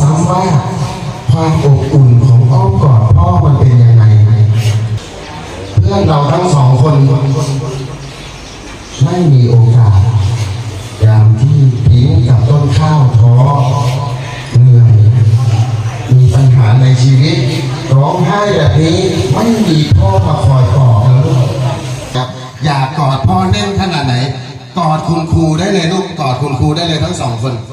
ว่าความอบอุ่นของอ้อมกอดพ่อมันเป็นยังไงเพื่อนเราทั้งสองคน ไม่มีโอกาสยามที่พิงกับต้นข้าวท้อเหนื่อยมีปัญหาในชีวิต ร้องไห้แบบนี้ไม่มีพ่อมาคอยปลอบนะลูกครับอยากกอดพ่อแน่นขนาดไหน กอดคุณครูได้เลยลูกกอดคุณครูได้เลยทั้งสองคนค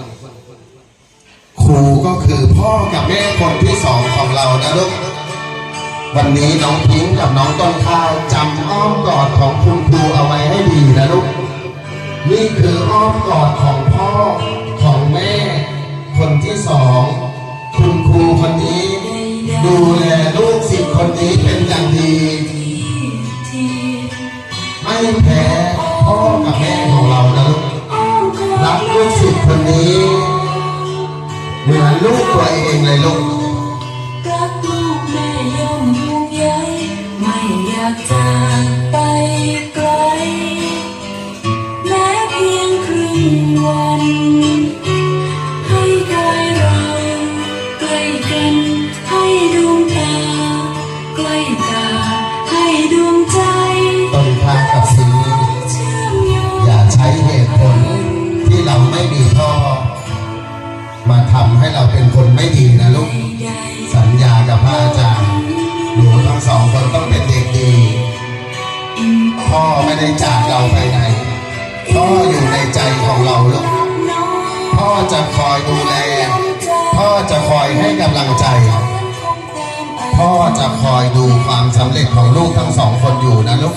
รูก็คือพ่อกับแม่คนที่สองของเรานะลูก วันนี้น้องพิงกับน้องต้นข้าวจำอ้อมกอดของคุณครูเอาไว้ให้ดีนะลูก นี่คืออ้อมกอดของพ่อของแม่ คนที่สอง คุณครูคนนี้ ดูแลลูกศิษย์คนนี้เป็นอย่างดี ไม่แพ้ กล้กันให้ดวงตาใกล้ตาให้ดวงใจต้นทางกับสีเชื่อมโยงอย่าใช้เหตุผลที่เราไม่มีพ่อ มาทำให้เราเป็นคนไม่ดีนะลูกใดสัญญากับพระอาจารย์หนูทั้งสองคนต้องเป็นเด็กดี พ่อไม่ได้จากเราไปไหน พ่ออยู่ในใจของเราลูกๆน้องพ่อจะคอยดูแล พ่อจะคอยให้กำลังใจ พ่อจะคอยดูความสำเร็จของลูกทั้งสองคนอยู่นะลูก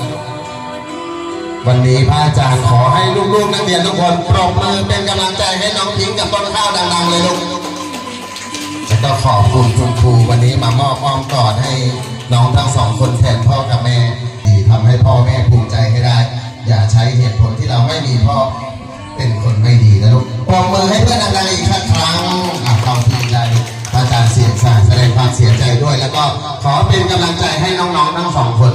วันนี้พระอาจารย์ขอให้ลูกๆนักเรียนทุกคนปรบมือเป็นกำลังใจให้น้องพิงกับต้นข้าวดังๆเลยลูกแล้วก็ขอบคุณคุณครูวันนี้มามอบอ้อมกอดให้น้องทั้งสองคนแทนพ่อกับแม่ดีทำให้พ่อแม่ภูมิใจให้ได้ อย่าใช้เหตุผลที่เราไม่มีพ่อ ขอเป็นกำลังใจให้น้องๆทั้งสองคน